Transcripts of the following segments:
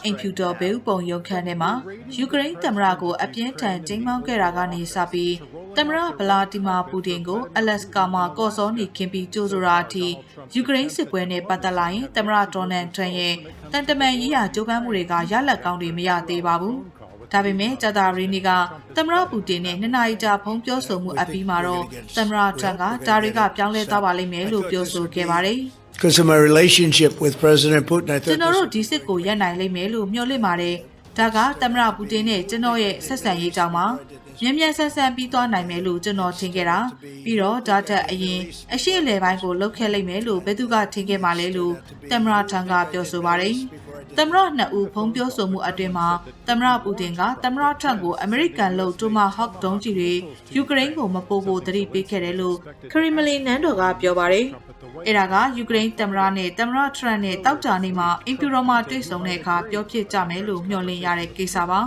သမရအင်ဖြူတော်ဘေးဥပုံရုံခန်းထဲမှာယူကရိန်းသမရကိုအပြင်းထန်ချိန်မောင်းခဲ့တာကနေစပြီးသမရဗလာတီမာပူတင်ကိုအလက်စကာမှာကော်စောနေခင်ပြီးကြိုးဆိုတာအထိယူကရိန်းစစ်ပွဲနဲ့ပတ်သက်လာရင်သမရဒေါ်နယ်ထရန့်ရဲ့တန်တမန်ရေးရာကြိုးပမ်းမှုတွေကရလက်ကောင်းတွေမရသေးပါဘူး။ဒါပေမဲ့ဂျာတာရီနီကသမရပူတင်နဲ့နှစ်နာရီကြာဖုန်းပြောဆိုမှုအပြီးမှာတော့သမရထရန့်ကဒါတွေကပြောင်းလဲသွားပါလိမ့်မယ်လို့ပြောဆိုခဲ့ပါတယ်။ Because of my relationship with President Putin, I ကျွန် thought တော် this တို့ဒီစစ်ကိုရပ်နိုင်လိမ့်မယ်လို့မျှော်လင့်ပါတယ်။ဒါကသမရပူတင်နဲ့ကျွန်တော်ရဲ့ဆက်ဆံရေးကြောင့်ပါ။မြန်မြန်ဆန်ဆန်ပြီးသွားနိုင်မယ်လို့ကျွန်တော်ထင်ခဲ့တာ။ပြီးတော့ဒါတက်အရင်အရှိအလဲပိုင်းကိုလှုပ်ခဲ့လိမ့်မယ်လို့ဘယ်သူကထင်ခဲ့မှလဲလို့သမရထံကပြောဆိုပါတယ်။သမရနှစ်ဦးဖုံးပြောဆိုမှုအတွင်မှာသမရပူတင်ကသမရထံကိုအမေရိကန်လို့တိုမာဟော့ဒုံးကြီးတွေယူကရိန်းကိုမပို့ဖို့တတိပေးခဲ့တယ်လို့ခရီမလီနန်တော်ကပြောပါတယ်။ အဲ့ဒါကယူကရိန်းသမ္မတနဲ့သမ္မတထရန့်နဲ့တောက်ကြနေမှာအင်ဖြူတော်မှာတွေ့ဆုံတဲ့အခါပြောဖြစ်ကြမယ်လို့မျှော်လင့်ရတဲ့ကိစ္စပါ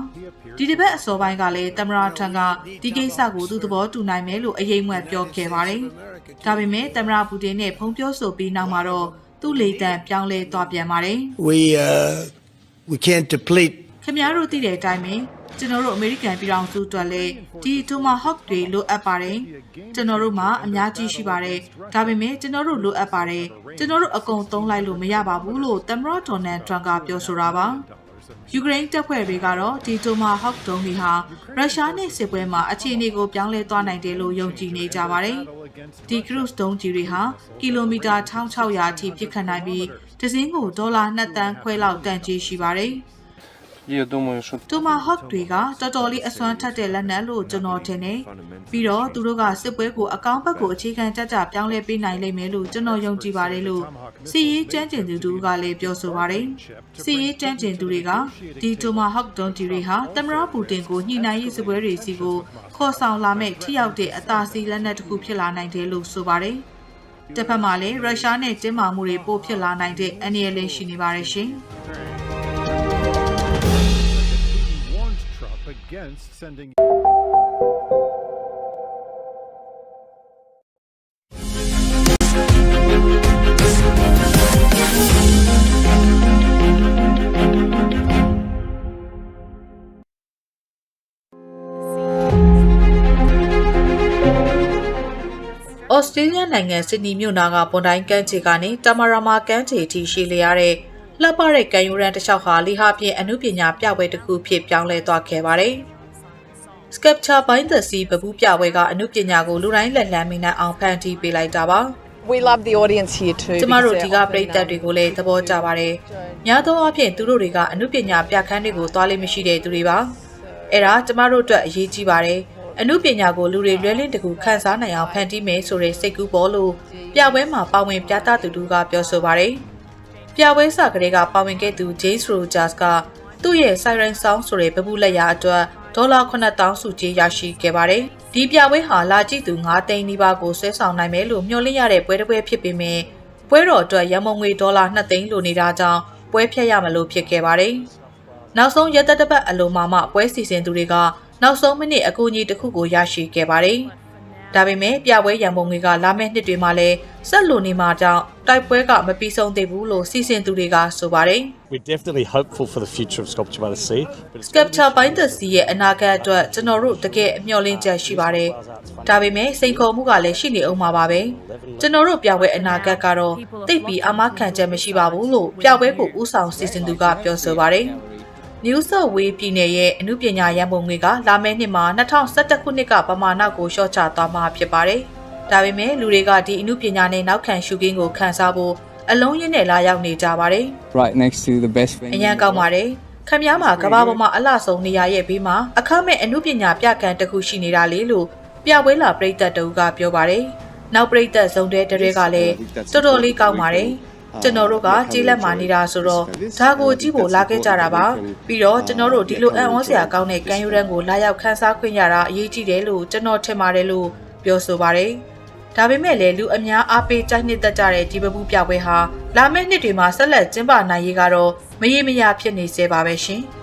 ဒီတစ်ပတ်အစောပိုင်းကလည်းသမ္မတထရန့်ကဒီကိစ္စကိုသူ့သဘောတူနိုင်မယ်လို့အရေးမွက်ပြောခဲ့ပါတယ်ဒါပေမဲ့သမ္မတပူတင်နဲ့ဖုန်းပြောဆိုပြီးနောက်မှာတော့သူ့လေတံပြောင်းလဲသွားပြန်ပါတယ် we uh, we can't deplete ခင်ဗျားတို့သိတဲ့အတိုင်းပဲ ကျွန်တော်တို့အမေရိကန်ပြည်ထောင်စုအတွက်လည်းဒီတိုမာဟော့တွေလိုအပ်ပါတယ်ကျွန်တော်တို့မှာအများကြီးရှိပါတယ်ဒါပေမဲ့ကျွန်တော်တို့လိုအပ်ပါတယ်ကျွန်တော်တို့အကုန်သုံးလိုက်လို့မရပါဘူးလို့သမ္မတဒေါ်နယ်ထရန့်ကပြောဆိုတာပါယူကရိန်းတပ်ဖွဲ့တွေကတော့ဒီတိုမာဟော့ဒုံးတွေဟာရုရှားနဲ့စစ်ပွဲမှာအခြေအနေကိုပြောင်းလဲသွားနိုင်တယ်လို့ယုံကြည်နေကြပါတယ်ဒီ cruise ဒုံးကြီးတွေဟာကီလိုမီတာ1600အထိပြစ်ခတ်နိုင်ပြီးတစ်စင်းကိုဒေါ်လာ2တန်းခွဲလောက်တန်ကြေးရှိပါတယ် Я думаю, що တိုမာဟော့တွေကတော်တော်လေးအစွမ်းထက်တဲ့လက်နက်လို့ကျွန်တော်ထင်တယ်။ပြီးတော့သူတို့ကစစ်ပွဲကိုအကောင့်ဘက်ကိုအခြေခံကြကြပြောင်းလဲပေးနိုင်လိမ့်မယ်လို့ကျွန်တော်ယုံကြည်ပါတယ်လို့စီရေးကျန်းကျင်သူတို့ကလည်းပြောဆိုပါတယ်။စီရေးကျန်းကျင်သူတွေကဒီတိုမာဟော့ဒွန်တီတွေဟာသမရပူတင်ကိုညှိနှိုင်းရေးစစ်ပွဲတွေစီကိုခေါ်ဆောင်လာမဲ့ထိရောက်တဲ့အသာစီးလက်နက်တစ်ခုဖြစ်လာနိုင်တယ်လို့ဆိုပါတယ်။တစ်ဖက်မှာလည်းရုရှားနဲ့တင်းမာမှုတွေပိုဖြစ်လာနိုင်တဲ့အန္တရာယ်လည်းရှိနေပါတယ်ရှင်။ against sending ။ဩစတြေးလျနိုင်ငံဆစ်ဒနီမြို့နာကပွန်တိုင်းကမ်းခြေကနေတမရာမာကမ်းခြေထိရှိလျရတဲ့ လှပတဲ့ကံယူရန်တစ်လျှောက်ဟာလီဟာဖြင့်အမှုပညာပြပွဲတစ်ခုဖြစ်ပြောင်းလဲသွားခဲ့ပါတယ်။ Sculpture by the Sea ပပူးပြပွဲကအမှုပညာကိုလူတိုင်းလက်လန်းမိနိုင်အောင်ဖန်တီးပေးလိုက်တာပါ။ We love the audience here too. ကျမတို့ because ဒီ they're ကပရိသတ်တွေကိုလည်းသဘောကျပါတယ်။များသောအားဖြင့်သူတို့တွေကအမှုပညာပြခန်းတွေကိုသွားလိမ့်မရှိတဲ့သူတွေပါ။အဲ့ဒါကျမတို့အတွက်အရေးကြီးပါတယ်။အမှုပညာကိုလူတွေလွယ်လင့်တကူခန်းစားနိုင်အောင်ဖန်တီးမယ်ဆိုတဲ့စိတ်ကူးပေါ်လို့ပြပွဲမှာပါဝင်ပြသသူတို့ကပြောဆိုပါတယ်။ ပြပွဲစကလေးကပါဝင်ခဲ့သူ James Rogers ကသူ့ရဲ့ Siren Song ဆိုတဲ့ပပူလက်ရာအတွက်ဒေါ်လာ9000စုကြေးရရှိခဲ့ပါတယ်။ဒီပြပွဲဟာလာကြည့်သူ9သိန်းနီးပါးကိုဆွဲဆောင်နိုင်မယ်လို့မျှော်လင့်ရတဲ့ပွဲတစ်ပွဲဖြစ်ပေမဲ့ပွဲတော်အတွက်ရမုံငွေဒေါ်လာ2သိန်းလိုနေတာကြောင့်ပွဲဖျက်ရမလို့ဖြစ်ခဲ့ပါတယ်။နောက်ဆုံးရက်သက်တစ်ပတ်အလုံးမှာမှပွဲစီစဉ်သူတွေကနောက်ဆုံးမိနစ်အကူအညီတစ်ခုကိုရရှိခဲ့ပါတယ်။ ဒါပေမဲ့ပြပွဲရန်ပုံငွေကလာမယ့်နှစ်တွေမှာလည်းဆက်လိုနေမှာကြောင့်တိုက်ပွဲကမပြီးဆုံးသေးဘူးလို့စီစဉ်သူတွေကဆိုပါတယ်။ We're definitely hopeful for the future of Sculpture by the Sea. But it's Sculpture by the Sea ရဲ့အနာဂတ်အတွက်ကျွန်တော်တို့တကယ်အမျှော်လင့်ချက်ရှိပါတယ်။ဒါပေမဲ့စိန်ခေါ်မှုကလည်းရှိနေအောင်ပါပဲ။ကျွန်တော်တို့ပြပွဲအနာဂတ်ကတော့တိတ်ပြီးအမခံချက်မရှိပါဘူးလို့ပြပွဲကိုဦးဆောင်စီစဉ်သူကပြောဆိုပါတယ်။ New South Wales ပြည်နယ်ရဲ့အမှုပညာရန်ပုံငွေကလာမယ့်နှစ်မှာ2011ခုနှစ်ကပမာဏကိုလျှော့ချသွားမှာဖြစ်ပါတယ်။ဒါပေမဲ့လူတွေကဒီအမှုပညာနဲ့နောက်ခံရှုခင်းကိုခန်းစားဖို့အလုံးရင်းနဲ့လာရောက်နေကြပါတယ်။ right next to the best အ venue. ရန်ကောင်းပါတယ်ခမည်းမှာကဘာပေါ်မှာအလှဆုံးနေရရဲ့ဘေးမှာအခမဲ့အမှုပညာပြကံတစ်ခုရှိနေတာလေလို့ပြပွဲလာပြိသက်တူကပြောပါတယ်နောက်ပြိသက်ဇုံတဲ့တတွေကလည်းတော်တော်လေးကောင်းပါတယ် ကျွန်တော်တို့ကကြေးလက်မာနေတာဆိုတော့ဒါကိုကြည့်ဖို့လာခဲ့ကြတာပါပြီးတော့ကျွန်တော်တို့ဒီလိုအံ့ဩစရာကောင်းတဲ့ကံယူရန်ကိုလာရောက်ခန်းစားခွင့်ရတာအရေးကြီးတယ်လို့ကျွန်တော်ထင်ပါတယ်လို့ပြောဆိုပါတယ်ဒါပေမဲ့လည်းလူအများအားပေးကြိုက်နှစ်သက်ကြတဲ့ဒီပပူပြပွဲဟာလာမယ့်နှစ်တွေမှာဆက်လက်ကျင်းပနိုင်ရေးကတော့မရေမရာဖြစ်နေစေပါပဲရှင်။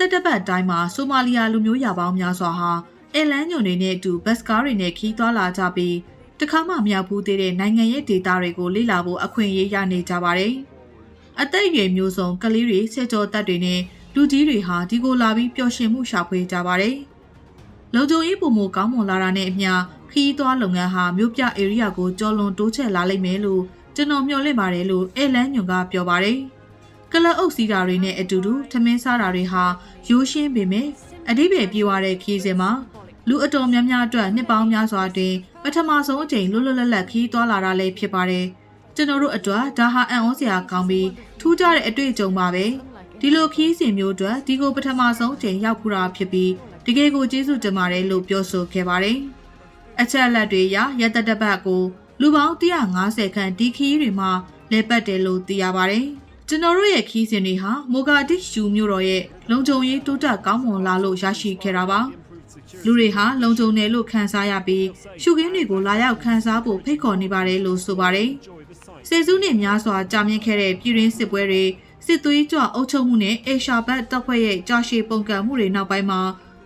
သက်တစ်ပတ်တိုင်းမှာဆိုမာလီယာလူမျိုးရာပေါင်းများစွာဟာအဲလန်ညွန်တွေနဲ့အတူဘတ်စကားတွေနဲ့ခီးသွားလာကြပြီးတခါမှမရောက်ဘူးသေးတဲ့နိုင်ငံရဲ့ဒေတာတွေကိုလေ့လာဖို့အခွင့်အရေးရနေကြပါတယ်။အသက်အရွယ်မျိုးစုံကလေးတွေဆက်ကြောတက်တွေနဲ့လူကြီးတွေဟာဒီကိုလာပြီးပျော်ရွှင်မှုရှာဖွေကြပါတယ်။လုံခြုံရေးပုံမကောင်းမွန်လာတာနဲ့အမျှခီးသွားလုပ်ငန်းဟာမြို့ပြဧရိယာကိုကျော်လွန်တိုးချဲ့လာလိမ့်မယ်လို့ကျွန်တော်မျှော်လင့်ပါတယ်လို့အဲလန်ညွန်ကပြောပါတယ်။ ကလအုပ်စီးတာတွေနဲ့အတူတူထမင်းစားတာတွေဟာရိုးရှင်းပေမဲ့အဓိပ္ပာယ်ပြေဝတဲ့ခီးစဉ်မှာလူအတော်များများအတွက်နှစ်ပေါင်းများစွာတွင်ပထမဆုံးအကြိမ်လွတ်လွတ်လပ်လပ်ခီးသွားလာတာလည်းဖြစ်ပါတယ်။ကျွန်တော်တို့အတွက်ဒါဟာအံ့ဩစရာကောင်းပြီးထူးခြားတဲ့အတွေ့အကြုံပါပဲ။ဒီလိုခီးစဉ်မျိုးအတွက်ဒီကိုပထမဆုံးအကြိမ်ရောက်ဖူးတာဖြစ်ပြီးတကယ်ကိုကျေးဇူးတင်ပါတယ်လို့ပြောဆိုခဲ့ပါတယ်။အချက်အလက်တွေအရရက်သက်တစ်ပတ်ကိုလူပေါင်း150ခန့်ဒီခီးတွေမှာလဲပတ်တယ်လို့သိရပါတယ်။ ကျွန်တော်တို့ရဲ့ခီးစဉ်တွေဟာမိုဂါဒစ်ရှူမြို့တော်ရဲ့လုံခြုံရေးတိုးတက်ကောင်းမွန်လာလို့ရရှိခဲ့တာပါ။လူတွေဟာလုံခြုံတယ်လို့ခံစားရပြီးရှုခင်းတွေကိုလာရောက်ခံစားဖို့ဖိတ်ခေါ်နေပါတယ်လို့ဆိုပါတယ်။ဆယ်စုနှစ်များစွာကြာမြင့်ခဲ့တဲ့ပြည်ရင်းစစ်ပွဲတွေစစ်သွေးကြွအုပ်ချုပ်မှုနဲ့အေရှာဘတ်တပ်ဖွဲ့ရဲ့ကြာရှည်ပုံကံမှုတွေနောက်ပိုင်းမှာ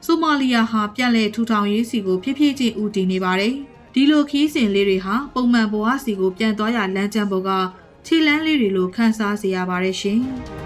ဆိုမာလီယာဟာပြန်လည်ထူထောင်ရေးစီကိုဖြည်းဖြည်းချင်းဦးတည်နေပါတယ်။ဒီလိုခီးစဉ်လေးတွေဟာပုံမှန်ဘဝစီကိုပြန်သွားရလမ်းကျမ်းပေါ်က ခြေလမ်းလေးတွေလိုခန်းစားစေရပါတယ်ရှင်။